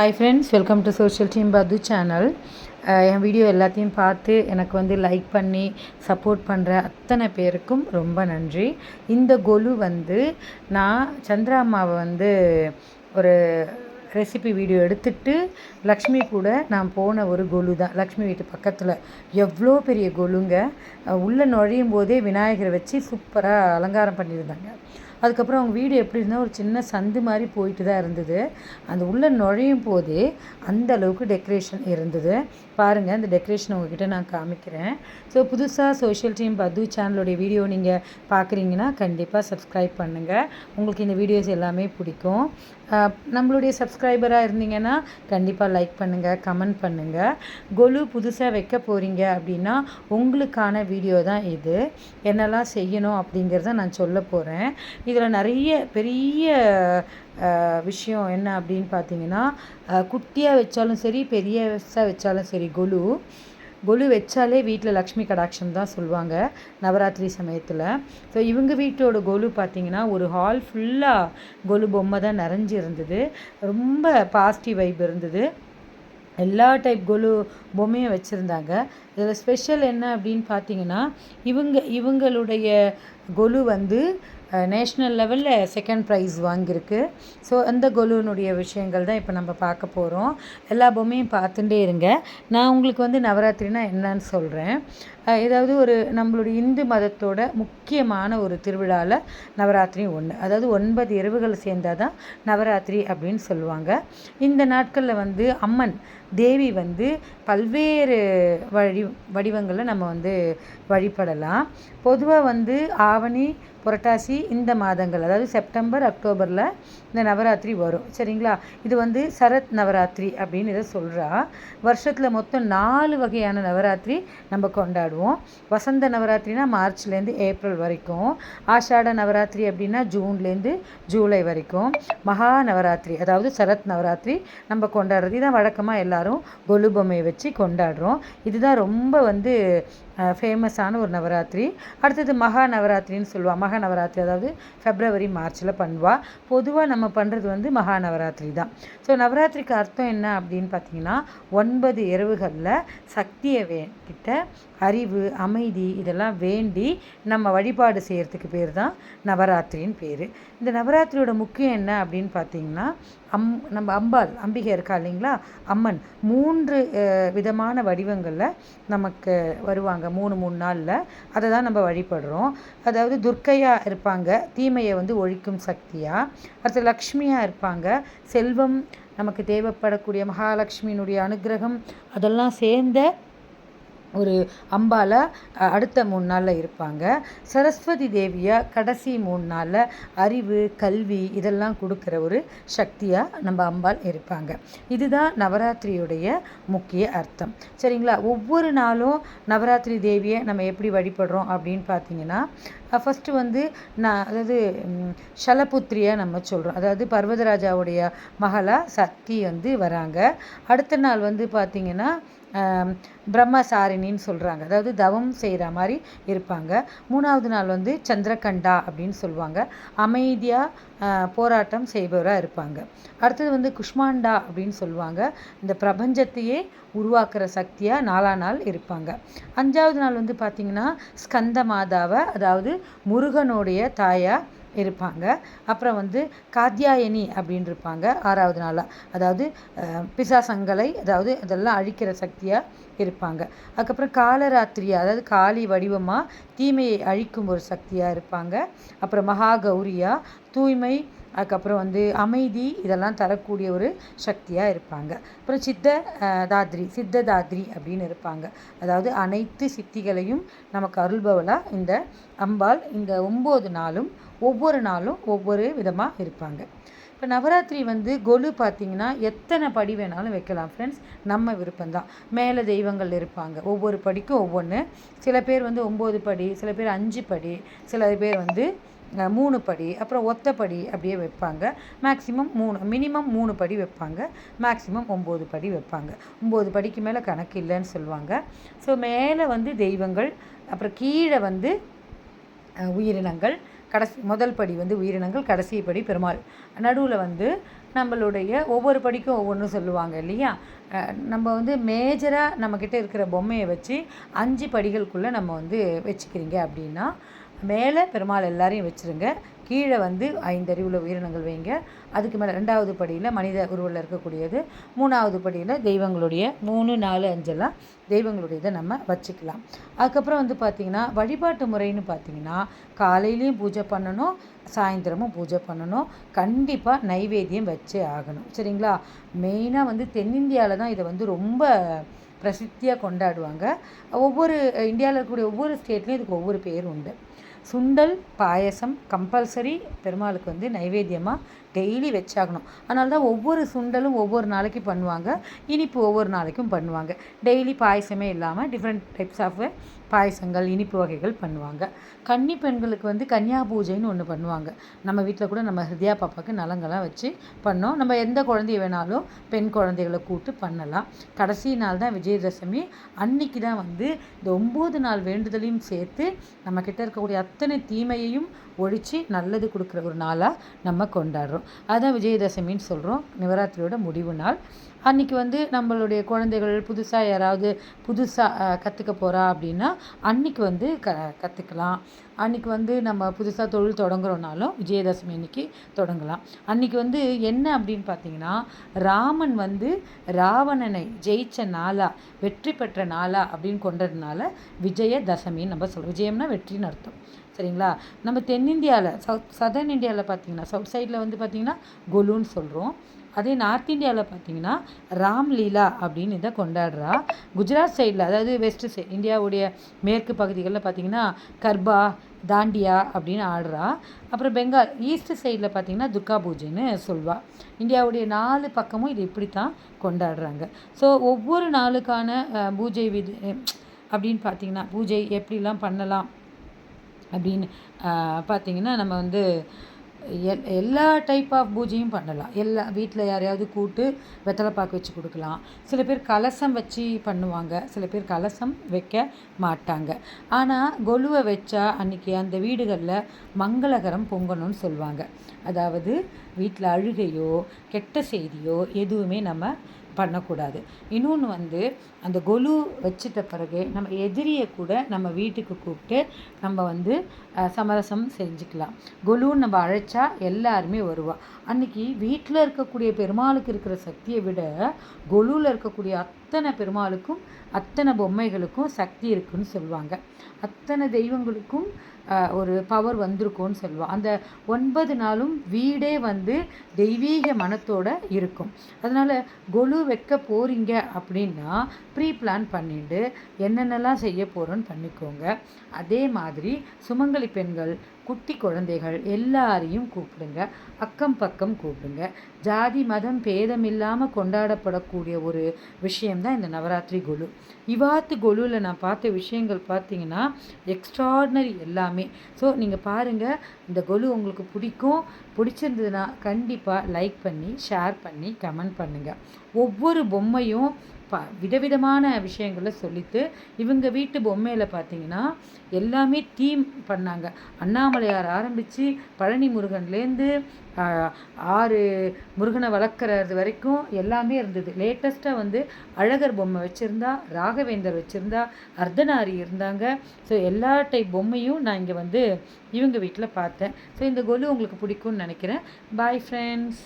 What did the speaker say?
Hi friends welcome to social team பது channel என் video எல்லாத்தையும் பார்த்து எனக்கு வந்து லைக் பண்ணி சப்போர்ட் பண்ணுற அத்தனை பேருக்கும் ரொம்ப நன்றி. இந்த கொலு வந்து நான் சந்திரா அம்மாவை வந்து ஒரு ரெசிபி வீடியோ எடுத்துட்டு லக்ஷ்மி கூட நான் போன ஒரு கொலு தான். லக்ஷ்மி வீட்டு பக்கத்தில். எவ்வளோ பெரிய கொலுங்க. உள்ளே நுழையும் போதே விநாயகரை வச்சு சூப்பராக அலங்காரம் பண்ணியிருந்தாங்க. அதுக்கப்புறம் அவங்க வீடு எப்படி இருந்தால் ஒரு சின்ன சந்து மாதிரி போயிட்டு தான் இருந்தது. அந்த உள்ளே நுழையும் போதே அந்த அளவுக்கு டெக்கரேஷன் இருந்தது. பாருங்கள் அந்த டெக்கரேஷன் உங்ககிட்ட நான் காமிக்கிறேன். ஸோ புதுசாக சோஷியல் டீம் பது சேனலுடைய வீடியோ நீங்கள் பார்க்குறீங்கன்னா கண்டிப்பாக சப்ஸ்கிரைப் பண்ணுங்கள் உங்களுக்கு இந்த வீடியோஸ் எல்லாமே பிடிக்கும். நம்மளுடைய சப்ஸ்கிரைபராக இருந்தீங்கன்னா கண்டிப்பாக லைக் பண்ணுங்கள் கமெண்ட் பண்ணுங்கள் கொலு புதுசாக வைக்க போகிறீங்க அப்படின்னா உங்களுக்கான வீடியோ தான் இது. என்னெல்லாம் செய்யணும் அப்படிங்கிறத நான் சொல்ல போகிறேன் இதில் நிறைய பெரிய விஷயம் என்ன அப்படின்னு பார்த்தீங்கன்னா குட்டியாக வச்சாலும் சரி பெரிய வச்சாலும் சரி கொலு. கொலு வச்சாலே வீட்டில் லக்ஷ்மி கடாட்சம் தான் சொல்லுவாங்க நவராத்திரி சமயத்தில். ஸோ இவங்க வீட்டோட கொலு பார்த்திங்கன்னா ஒரு ஹால் ஃபுல்லாக கொலு பொம்மை தான் நிறைஞ்சி இருந்தது. ரொம்ப பாசிட்டிவ் வைப் இருந்தது. எல்லா டைப் கொலு பொம்மையும் வச்சுருந்தாங்க. இதில் ஸ்பெஷல் என்ன அப்படின்னு பார்த்தீங்கன்னா இவங்க இவங்களுடைய கொலு வந்து நேஷ்னல் லெவலில் செகண்ட் ப்ரைஸ் வாங்கியிருக்கு. ஸோ அந்த கொலுனுடைய விஷயங்கள் தான் இப்போ நம்ம பார்க்க போகிறோம் எல்லா பொம்மையும் பார்த்துட்டே இருங்க. நான் உங்களுக்கு வந்து நவராத்திரினா என்னன்னு சொல்கிறேன் ஏதாவது ஒரு நம்மளுடைய இந்து மதத்தோட முக்கியமான ஒரு திருவிழாவில் நவராத்திரி ஒன்று அதாவது ஒன்பது இரவுகள் சேர்ந்தால் தான் நவராத்திரி அப்படின்னு சொல்லுவாங்க. இந்த நாட்களில் வந்து அம்மன் தேவி வந்து பல்வேறு வழி வடிவங்களில் நம்ம வந்து வழிபடலாம். பொதுவாக வந்து ஆவணி புரட்டாசி இந்த மாதங்கள் அதாவது செப்டம்பர் அக்டோபரில் இந்த நவராத்திரி வரும். சரிங்களா? இது வந்து சரத் நவராத்திரி அப்படின்னு இதை சொல்கிறா வருஷத்தில் மொத்தம் நாலு வகையான நவராத்திரி நம்ம கொண்டாடுவோம். வசந்த நவராத்திரினா மார்ச்லேருந்து ஏப்ரல் வரைக்கும். ஆஷாட நவராத்திரி அப்படின்னா ஜூன்லேருந்து ஜூலை வரைக்கும். மகா நவராத்திரி அதாவது சரத் நவராத்திரி நம்ம கொண்டாடுறது. இதான் வழக்கமாக எல்லாரும் கொலு பொம்மையை வச்சு கொண்டாடுறோம். இதுதான் ரொம்ப வந்து ஃபேமஸான ஒரு நவராத்திரி. அடுத்தது மகா நவராத்திரின்னு சொல்லுவாள் மகா நவராத்திரி அதாவது ஃபெப்ரவரி மார்ச்சில் பண்ணுவாள் பொதுவாக நம்ம பண்ணுறது வந்து மகா நவராத்திரி தான். ஸோ நவராத்திரிக்கு அர்த்தம் என்ன அப்படின்னு பார்த்தீங்கன்னா ஒன்பது இரவுகளில் சக்தியை வே கிட்ட அறிவு அமைதி இதெல்லாம் வேண்டி நம்ம வழிபாடு செய்கிறதுக்கு பேர் தான் நவராத்திரின்னு பேர். இந்த நவராத்திரியோட முக்கியம் என்ன அப்படின்னு பார்த்தீங்கன்னா அம் நம்ம அம்பாள் அம்பிகை இருக்கா இல்லைங்களா? அம்மன். மூன்று விதமான வடிவங்களில் நமக்கு வருவாங்க மூணு மூணு நாளில். அதை தான் நம்ம வழிபடுறோம். அதாவது துர்க்கையாக இருப்பாங்க தீமையை வந்து ஒழிக்கும் சக்தியாக அடுத்து லக்ஷ்மியாக இருப்பாங்க செல்வம் நமக்கு தேவைப்படக்கூடிய மகாலட்சுமியினுடைய அனுகிரகம் அதெல்லாம் சேர்ந்த ஒரு அம்பால் அடுத்த மூணு நாளில் இருப்பாங்க. சரஸ்வதி தேவியாக கடைசி மூணு நாளில் அறிவு கல்வி இதெல்லாம் கொடுக்குற ஒரு சக்தியாக நம்ம அம்பாள் இருப்பாங்க. இதுதான் நவராத்திரியுடைய முக்கிய அர்த்தம். சரிங்களா? ஒவ்வொரு நாளும் நவராத்திரி தேவியை நம்ம எப்படி வழிபடுறோம் அப்படின்னு பார்த்தீங்கன்னா ஃபஸ்ட்டு வந்து நான் அதாவது ஷலபுத்திரியாக நம்ம சொல்கிறோம் அதாவது பர்வதராஜாவுடைய மகளாக சக்தி வந்து வராங்க. அடுத்த நாள் வந்து பார்த்திங்கன்னா பிரம்மசாரிணின்னு சொல்கிறாங்க அதாவது தவம் செய்கிற மாதிரி இருப்பாங்க. மூணாவது நாள் வந்து சந்திரகண்டா அப்படின்னு சொல்லுவாங்க. அமைதியாக போராட்டம் செய்பவராக இருப்பாங்க. அடுத்தது வந்து குஷ்மாண்டா அப்படின்னு சொல்லுவாங்க. இந்த பிரபஞ்சத்தையே உருவாக்குற சக்தியாக நாலா நாள் இருப்பாங்க. அஞ்சாவது நாள் வந்து பார்த்திங்கன்னா ஸ்கந்த மாதாவை அதாவது முருகனுடைய தாயாக இருப்பாங்க. அப்புறம் வந்து காத்தியாயனி அப்படின்னு இருப்பாங்க ஆறாவது நாளாக அதாவது பிசாசங்களை அதாவது அதெல்லாம் அழிக்கிற சக்தியாக இருப்பாங்க. அதுக்கப்புறம் காலராத்திரியா அதாவது காளி வடிவமாக தீமையை அழிக்கும் ஒரு சக்தியாக இருப்பாங்க. அப்புறம் மகாகௌரியா தூய்மை அதுக்கப்புறம் வந்து அமைதி இதெல்லாம் தரக்கூடிய ஒரு சக்தியாக இருப்பாங்க. அப்புறம் சித்த தாத்ரி சித்த தாத்ரி அப்படின்னு இருப்பாங்க. அதாவது அனைத்து சித்திகளையும் நமக்கு அருள்பவளாக இந்த அம்பாள். இந்த ஒம்பது நாளும் ஒவ்வொரு நாளும் ஒவ்வொரு விதமாக இருப்பாங்க. இப்போ நவராத்திரி வந்து கொலு பார்த்திங்கன்னா எத்தனை படி வேணாலும் வைக்கலாம் ஃப்ரெண்ட்ஸ் நம்ம விருப்பம்தான். மேலே தெய்வங்கள் இருப்பாங்க. ஒவ்வொரு படிக்கும் ஒவ்வொன்று சில பேர் வந்து ஒம்பது படி சில பேர் அஞ்சு படி சில பேர் வந்து மூணு படி அப்புறம் ஒத்தப்படி அப்படியே வைப்பாங்க. மேக்ஸிமம் மூணு மினிமம் மூணு படி வைப்பாங்க. மேக்ஸிமம் ஒம்பது படி வைப்பாங்க. ஒம்பது படிக்கு மேலே கணக்கு இல்லைன்னு சொல்லுவாங்க. ஸோ மேலே வந்து தெய்வங்கள் அப்புறம் கீழே வந்து உயிரினங்கள் கடைசி முதல் படி வந்து உயிரினங்கள் கடைசி படி பெருமாள். நடுவில் வந்து நம்மளுடைய ஒவ்வொரு படிக்கும் ஒவ்வொன்றும் சொல்லுவாங்க இல்லையா? நம்ம வந்து மேஜராக நம்மக்கிட்ட இருக்கிற பொம்மையை வச்சு அஞ்சு படிகளுக்குள்ளே நம்ம வந்து வச்சுக்கிறீங்க அப்படின்னா மேலே பெருமாள் எல்லாரையும் வச்சுருங்க. கீழே வந்து ஐந்தறிவுள்ள உயிரினங்கள் வைங்க. அதுக்கு மேலே ரெண்டாவது படியில் மனித உருவில் இருக்கக்கூடியது. மூணாவது படியில் தெய்வங்களுடைய மூணு நாலு அஞ்செல்லாம் தெய்வங்களுடையதை நம்ம வச்சுக்கலாம். அதுக்கப்புறம் வந்து பார்த்திங்கன்னா வழிபாட்டு முறைன்னு பார்த்திங்கன்னா காலையிலையும் பூஜை பண்ணணும் சாயந்தரமும் பூஜை பண்ணணும். கண்டிப்பாக நைவேத்தியம் வச்சே ஆகணும். சரிங்களா? மெயினாக வந்து தென்னிந்தியாவில் தான் இதை வந்து ரொம்ப பிரசித்தியாக கொண்டாடுவாங்க. ஒவ்வொரு இந்தியாவில் இருக்கக்கூடிய ஒவ்வொரு ஸ்டேட்லேயும் இதுக்கு ஒவ்வொரு பேர் உண்டு. சுண்டல் பாயசம் கம்பல்சரி பெருமாளுக்கு வந்து நைவேத்தியமாக டெய்லி வச்சாகணும். அதனால தான் ஒவ்வொரு சுண்டலும் ஒவ்வொரு நாளைக்கு பண்ணுவாங்க. இனிப்பு ஒவ்வொரு நாளைக்கும் பண்ணுவாங்க. டெய்லி பாயசமே இல்லாமல் டிஃப்ரெண்ட் டைப்ஸ் ஆஃப் பாயசங்கள் இனிப்பு வகைகள் பண்ணுவாங்க. கன்னி பெண்களுக்கு வந்து கன்னியா பூஜைன்னு ஒன்று பண்ணுவாங்க. நம்ம வீட்டில் கூட நம்ம ஹிருதயா பாப்பாவுக்கு நலங்கள்லாம் வச்சு பண்ணோம். நம்ம எந்த குழந்தைய வேணாலும் பெண் குழந்தைகளை கூப்பிட்டு பண்ணலாம். கடைசி நாள் தான் விஜயதசமி. அன்னைக்கு தான் வந்து இந்த ஒம்பது நாள் வேண்டுதலையும் சேர்த்து நம்ம இருக்கக்கூடிய அத்தனை தீமையையும் ஒழித்து நல்லது கொடுக்குற ஒரு நாளாக நம்ம கொண்டாடுறோம். அதுதான் விஜயதசமின்னு சொல்கிறோம் நவராத்திரியோட முடிவு நாள். அன்றைக்கி வந்து நம்மளுடைய குழந்தைகள் புதுசாக யாராவது புதுசாக கற்றுக்க போகிறா அப்படின்னா அன்றைக்கி வந்து க கற்றுக்கலாம் அன்றைக்கி வந்து நம்ம புதுசாக தொழில் தொடங்குறோனாலும் விஜயதசமி அன்றைக்கி தொடங்கலாம். அன்றைக்கி வந்து என்ன அப்படின்னு பார்த்தீங்கன்னா ராமன் வந்து ராவணனை ஜெயித்த நாளா வெற்றி பெற்ற நாளா அப்படின்னு கொண்டதுனால விஜயதசமின்னு நம்ம சொல்கிறோம் விஜயம்னா வெற்றின்னு அர்த்தம். சரிங்களா? நம்ம தென்னிந்தியாவில் சவுத் சதர்ன் இந்தியாவில் பார்த்தீங்கன்னா சவுத் சைடில் வந்து பார்த்திங்கன்னா கொலுன்னு சொல்கிறோம் அதே நார்த் இந்தியாவில் பார்த்தீங்கன்னா ராம்லீலா அப்படின்னு இதை கொண்டாடுறா. குஜராத் சைடில் அதாவது வெஸ்ட் சைட் இந்தியாவுடைய மேற்கு பகுதிகளில் பார்த்தீங்கன்னா கர்பா தாண்டியா அப்படின்னு ஆடுறா. அப்புறம் பெங்கால் ஈஸ்ட் சைடில் பார்த்தீங்கன்னா துர்கா பூஜைன்னு சொல்வாள் இந்தியாவுடைய நாலு பக்கமும் இது இப்படி தான் கொண்டாடுறாங்க. ஸோ ஒவ்வொரு நாளுக்கான பூஜை விதி அப்படின்னு பார்த்தீங்கன்னா பூஜை எப்படிலாம் பண்ணலாம் அப்படின்னு பார்த்திங்கன்னா நம்ம வந்து எல் எல்லா டைப் ஆஃப் பூஜையும் பண்ணலாம். எல்லா வீட்டில் யாரையாவது கூப்பிட்டு வெத்தலை பாக்கு வச்சு கொடுக்கலாம். சில பேர் கலசம் வச்சு பண்ணுவாங்க. சில பேர் கலசம் வைக்க மாட்டாங்க. ஆனால் கொலுவை வச்சா அன்றைக்கி அந்த வீடுகளில் மங்களகரம் பொங்கணும்னு சொல்லுவாங்க. அதாவது வீட்டில் அழுகையோ கெட்ட செய்தியோ எதுவுமே நம்ம பண்ணக்கூடாது. இன்னொன்று வந்து அந்த கொலு வச்சிட்ட பிறகு நம்ம எதிரியை கூட நம்ம வீட்டுக்கு கூப்பிட்டு நம்ம வந்து சமரசம் செஞ்சுக்கலாம். கொலுன்னு நம்ம அழைச்சா எல்லாருமே வருவோம் அன்றைக்கி வீட்டில் இருக்கக்கூடிய பெருமாளுக்கு இருக்கிற சக்தியை விட கொலுவில் இருக்கக்கூடிய அத்தனை பெருமாளுக்கும் அத்தனை பொம்மைகளுக்கும் சக்தி இருக்குன்னு சொல்லுவாங்க. அத்தனை தெய்வங்களுக்கும் ஒரு பவர் வந்திருக்கும்னு சொல்லுவோம் அந்த ஒன்பது நாளும் வீடே வந்து தெய்வீக மனத்தோட இருக்கும். அதனால் கொலு வைக்க போகிறீங்க அப்படின்னா ப்ரீ பிளான் பண்ணிட்டு என்னென்னலாம் செய்ய போகிறோன்னு பண்ணிக்கோங்க. அதே மாதிரி சுமங்கலி பெண்கள் குட்டி குழந்தைகள் எல்லாரையும் கூப்பிடுங்க. அக்கம் பக்கம் கூப்பிடுங்க. ஜாதி மதம் பேதம் இல்லாமல் கொண்டாடப்படக்கூடிய ஒரு விஷயம்தான் இந்த நவராத்திரி கொலு. இவாத்து கொலுவில் நான் பார்த்த விஷயங்கள் பார்த்தீங்கன்னா எக்ஸ்ட்ராடினரி எல்லாமே. ஸோ நீங்கள் பாருங்கள் இந்த கொலு உங்களுக்கு பிடிக்கும். பிடிச்சிருந்ததுன்னா கண்டிப்பாக லைக் பண்ணி ஷேர் பண்ணி கமெண்ட் பண்ணுங்கள் ஒவ்வொரு பொம்மையும் ப விதவிதமான விஷயங்களை சொல்லித்து இவங்க வீட்டு பொம்மையில் பார்த்தீங்கன்னா எல்லாமே தீம் பண்ணாங்க. அண்ணாமலையார் ஆரம்பித்து பழனி முருகன்லேருந்து ஆறு முருகனை வளர்க்குறது வரைக்கும் எல்லாமே இருந்தது. லேட்டஸ்ட்டாக வந்து அழகர் பொம்மை வச்சுருந்தா ராகவேந்தர் வச்சுருந்தா அர்த்தநாரி இருந்தாங்க. ஸோ எல்லா டைப் பொம்மையும் நான் இங்கே வந்து இவங்க வீட்டில் பார்த்தேன். ஸோ இந்த கொலு உங்களுக்கு பிடிக்கும்னு நினைக்கிறேன். Bye friends